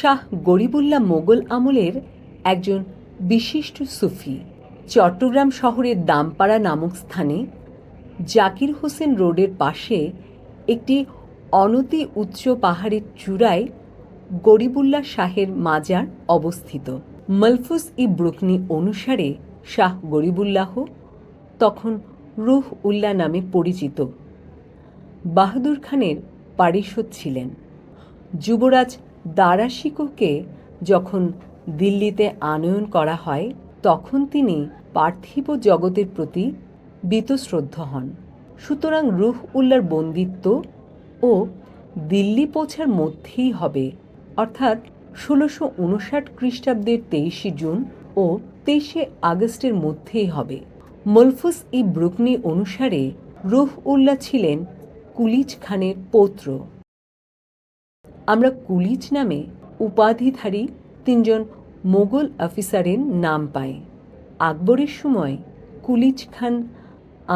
শাহ গরিবুল্লাহ মোগল আমলের একজন বিশিষ্ট সুফি। চট্টগ্রাম শহরের দামপাড়া নামক স্থানে জাকির হোসেন রোডের পাশে একটি অনতি উচ্চ পাহাড়ের চূড়ায় গরিবুল্লাহ শাহের মাজার অবস্থিত। মলফুস ই ব্রুকনি অনুসারে শাহ গরিবুল্লাহ তখন রুহ উল্লাহ নামে পরিচিত। বাহাদুর খানের পারিষদ ছিলেন। যুবরাজ দারাশিকোকে যখন দিল্লিতে আনয়ন করা হয়, তখন তিনি পার্থিব জগতের প্রতি বীতশ্রদ্ধ হন। সুতরাং রুহ উল্লার বন্দিত্ব ও দিল্লি পৌঁছার মধ্যেই হবে। অর্থাৎ ষোলোশো উনষাট খ্রিস্টাব্দের তেইশে জুন ও তেইশে আগস্টের মধ্যেই হবে। মলফুস ই ব্রুকনি অনুসারে রুহ উল্লাহ ছিলেন কুলিজ খানের পৌত্র। আমরা কুলিজ নামে উপাধিধারী তিনজন মোগল অফিসারের নাম পাই। আকবরের সময় কুলিজ খান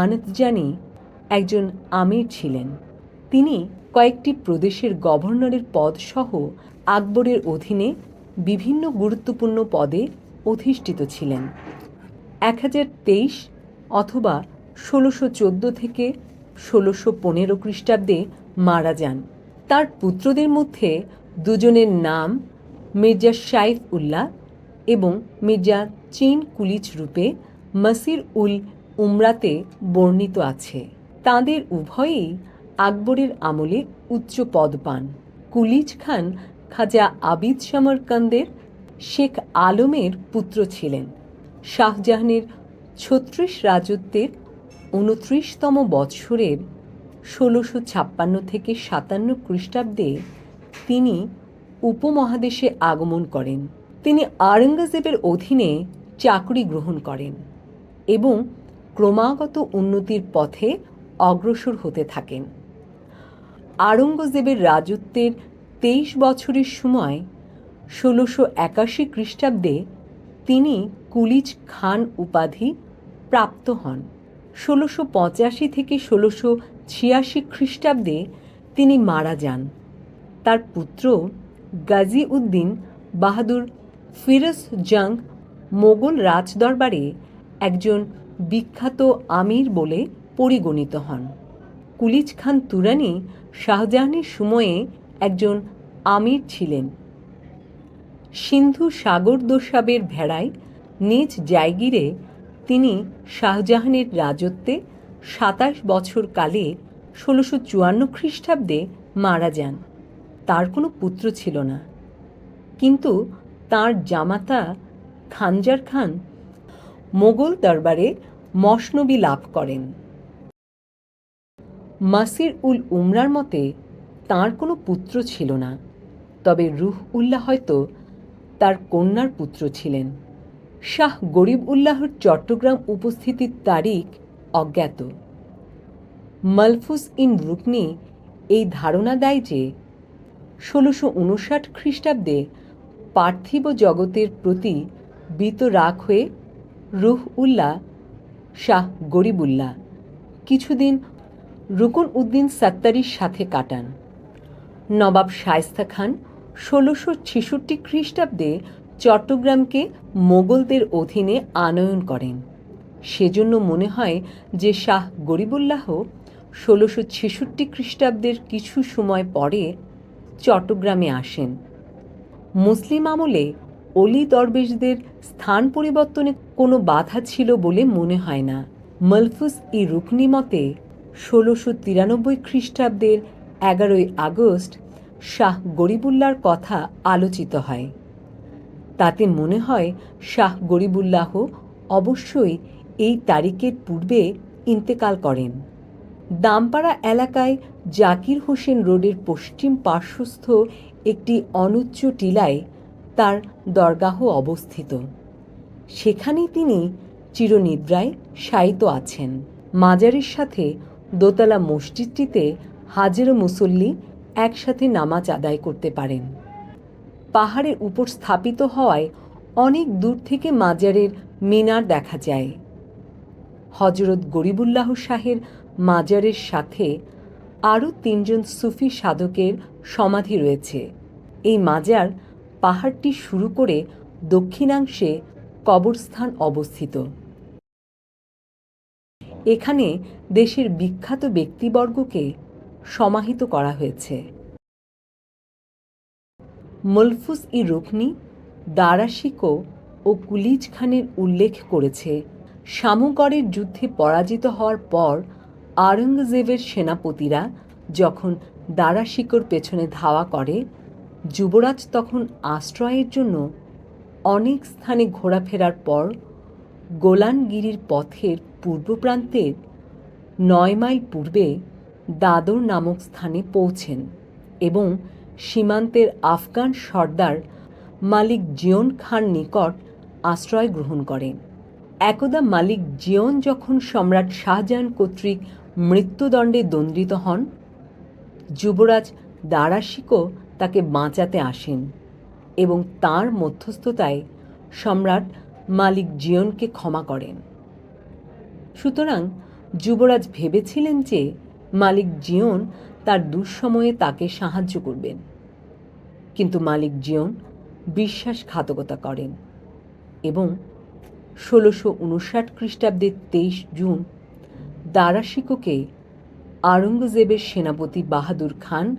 আনতজানি একজন আমির ছিলেন। তিনি কয়েকটি প্রদেশের গভর্নরের পদসহ আকবরের অধীনে বিভিন্ন গুরুত্বপূর্ণ পদে অধিষ্ঠিত ছিলেন। এক হাজার তেইশ অথবা ষোলোশো চোদ্দ থেকে ষোলোশো পনেরো খ্রিস্টাব্দে মারা যান। তার পুত্রদের মধ্যে দুজনের নাম মির্জা শাইফ উল্লাহ এবং মির্জা চীন কুলিচ রূপে মসির উল উমরাতে বর্ণিত আছে। তাঁদের উভয়েই আকবরের আমলে উচ্চ পদ পান। কুলিজ খান খাজা আবিদ সমরকান্দের শেখ আলমের পুত্র ছিলেন। শাহজাহানের ছত্রিশ রাজত্বের উনত্রিশতম বৎসরের ষোলোশো ছাপ্পান্ন থেকে সাতান্ন খ্রিস্টাব্দে তিনি উপমহাদেশে আগমন করেন। তিনি আরঙ্গজেবের অধীনে চাকরি গ্রহণ করেন এবং ক্রমাগত উন্নতির পথে অগ্রসর হতে থাকেন। আরঙ্গজেবের রাজত্বের তেইশ বছরের সময় ষোলোশো একাশি খ্রিস্টাব্দে তিনি কুলিজ খান উপাধি প্রাপ্ত হন। ষোলোশো পঁচাশি থেকে ষোলোশো ছিয়াশি খ্রিস্টাব্দে তিনি মারা যান। তার পুত্র গাজী উদ্দিন বাহাদুর ফিরোজ জং মোগল রাজদরবারে একজন বিখ্যাত আমির বলে পরিগণিত হন। কুলিজ খান তুরানি শাহজাহানের সময়ে একজন আমির ছিলেন। সিন্ধু সাগর দোসাবের ভেড়ায় নিজ জায়গিরে তিনি শাহজাহানের রাজত্বে সাতাশ বছর কালে ষোলোশো চুয়ান্ন খ্রিস্টাব্দে মারা যান। তার কোনো পুত্র ছিল না। কিন্তু তার জামাতা খানজার খান মোগল দরবারে মসনবী লাভ করেন। মাসির উল উমরার মতে তার কোনো পুত্র ছিল না। তবে রুহ উল্লাহ হয়তো তার কন্যার পুত্র ছিলেন। শাহ গরিব উল্লাহর চট্টগ্রাম উপস্থিতির তারিখ অজ্ঞাত। মালফুস ইন রুকনি এই ধারণা দেয় যে, ষোলোশো উনষাট খ্রিস্টাব্দে পার্থিব জগতের প্রতি বিতরাগ হয়ে রুহ উল্লাহ শাহ গরিবুল্লাহ কিছুদিন রুকন উদ্দিন সাত্তারির সাথে কাটান। নবাব শায়স্তা খান ষোলোশো ছেষট্টি খ্রিস্টাব্দে চট্টগ্রামকে মোগলদের অধীনে আনয়ন করেন। সেজন্য মনে হয় যে শাহ গরিবুল্লাহ ষোলোশো ছেষট্টি খ্রিস্টাব্দের কিছু সময় পরে চট্টগ্রামে আসেন। মুসলিম আমলে অলি দরবেশদের স্থান পরিবর্তনে কোনো বাধা ছিল বলে মনে হয় না। মলফুস ই রুকনি মতে ষোলোশো তিরানব্বই খ্রিস্টাব্দের এগারোই আগস্ট শাহ গরিবুল্লার কথা আলোচিত হয়। তাতে মনে হয় শাহ গরিবুল্লাহ অবশ্যই এই তারিখের পূর্বে ইন্তেকাল করেন। দামপাড়া এলাকায় জাকির হোসেন রোডের পশ্চিম পার্শ্বস্থ একটি অনুচ্চ টিলায় তার দরগাহ অবস্থিত। সেখানেই তিনি চিরনিদ্রায় শায়িত আছেন। মাজারের সাথে দোতলা মসজিদটিতে হাজারো মুসল্লি একসাথে নামাজ আদায় করতে পারেন। পাহাড়ের উপর স্থাপিত হওয়ায় অনেক দূর থেকে মাজারের মিনার দেখা যায়। হজরত গরিবুল্লাহ শাহের মাজারের সাথে আরও তিনজন সুফি সাধকের সমাধি রয়েছে। এই মাজার পাহাড়টি শুরু করে দক্ষিণাংশে কবরস্থান অবস্থিত। এখানে দেশের বিখ্যাত ব্যক্তিবর্গকে সমাহিত করা হয়েছে। মলফুস ই রুকনি দারাশিকো ও কুলিজ খানের উল্লেখ করেছে সামুগড়ের যুদ্ধে পরাজিত হওয়ার পর আরঙ্গজেবের সেনাপতিরা যখন দারাশিকোর পেছনে ধাওয়া করে, যুবরাজ তখন আশ্রয়ের জন্য অনেক স্থানে ঘোরাফেরার পর গোলানগিরির পথের পূর্ব প্রান্তের নয় মাইল পূর্বে দাদর নামক স্থানে পৌঁছেন এবং সীমান্তের আফগান সর্দার মালিক জিয়ন খান নিকট আশ্রয় গ্রহণ করেন। একদা মালিক জিয়ন যখন সম্রাট শাহজাহান কর্তৃক মৃত্যুদণ্ডে দণ্ডিত হন, যুবরাজ দারাশিকো তাকে বাঁচাতে আসেন এবং তার মধ্যস্থতায় সম্রাট মালিক জিয়নকে ক্ষমা করেন। সুতরাং যুবরাজ ভেবেছিলেন যে মালিক জিয়ন তার দুঃসময়ে তাকে সাহায্য করবেন। কিন্তু মালিক জিয়ন বিশ্বাসঘাতকতা করেন এবং ষোলোশো উনষাট খ্রিস্টাব্দের তেইশ জুন, দারাশিকোকে আরঙ্গজেবের সেনাপতি বাহাদুর খান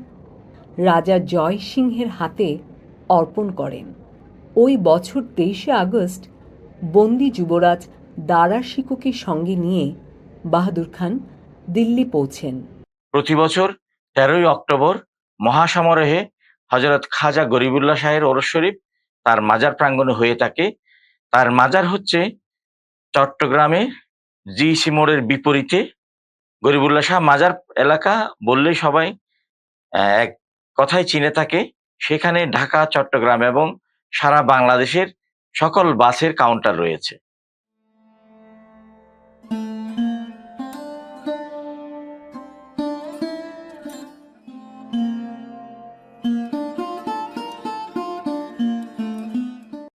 রাজা জয় সিংহের হাতে অর্পণ করেন। ওই বছর তেইশে আগস্ট বন্দি যুবরাজ দারাশিকোকে সঙ্গে নিয়ে বাহাদুর খান দিল্লি পৌঁছেন। প্রতি বছর তেরোই অক্টোবর মহাসমারোহে হজরত খাজা গরিবুল্লাহ শাহের ওরস শরীফ তার মাজার প্রাঙ্গণে হয়ে থাকে তার মাজার হচ্ছে চট্টগ্রামে জি সিমোড়ের বিপরীতে। গরিবুল্লাহ শাহ মাজার এলাকা বললে সবাই এক কথায় চিনে থাকে। সেখানে ঢাকা, চট্টগ্রাম এবং সারা বাংলাদেশের সকল বাসের কাউন্টার রয়েছে।